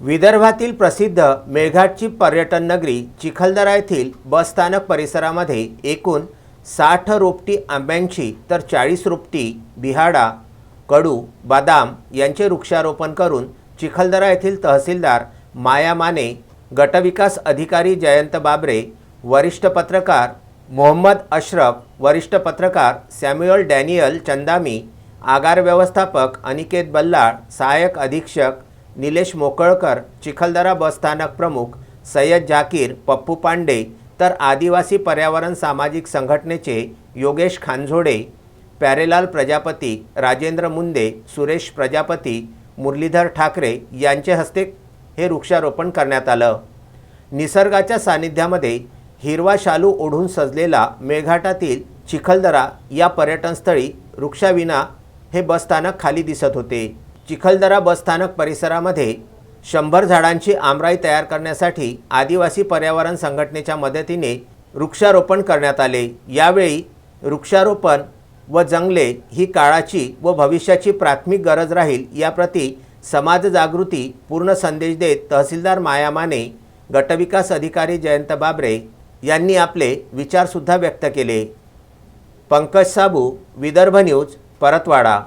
विदर्भातील प्रसिद्ध मेळघाटची पर्यटन नगरी चिखलदरा येथील बसस्थानक परिसरामध्ये एकूण साठ रोपटी आंब्यांची तर चाळीस रोपटी बिहाडा कडू बदाम यांचे वृक्षारोपण करून चिखलदरा येथील तहसीलदार माया माने गटविकास अधिकारी जयंत बाबरे वरिष्ठ पत्रकार मोहम्मद अशरफ वरिष्ठ पत्रकार सॅम्युअल डॅनियल चंदामी आगार व्यवस्थापक अनिकेत बल्लाळ सहाय्यक अधीक्षक निलेश मोकळकर चिखलदरा बसस्थानक प्रमुख सय्यद जाकीर पप्पू पांडे तर आदिवासी पर्यावरण सामाजिक संघटनेचे योगेश खानझोडे प्यारेलाल प्रजापती राजेंद्र मुंदे सुरेश प्रजापती मुरलीधर ठाकरे यांचे हस्ते हे वृक्षारोपण करण्यात आलं. निसर्गाच्या सानिध्यामध्ये हिरवा शालू ओढून सजलेला मेळघाटातील चिखलदरा या पर्यटनस्थळी वृक्षाविना हे बसस्थानक खाली दिसत होते. चिखलदरा बसस्थानक परिसरामध्ये शंभर झाडांची आमराई तयार करण्यासाठी आदिवासी पर्यावरण संघटनेच्या मदतीने वृक्षारोपण करण्यात आले. यावेळी वृक्षारोपण व जंगले ही काळाची व भविष्याची प्राथमिक गरज राहील याप्रती समाजजागृती पूर्ण संदेश देत तहसीलदार माया माने गटविकास अधिकारी जयंत बाबरे यांनी आपले विचारसुद्धा व्यक्त केले. पंकज साबू विदर्भ न्यूज परतवाडा.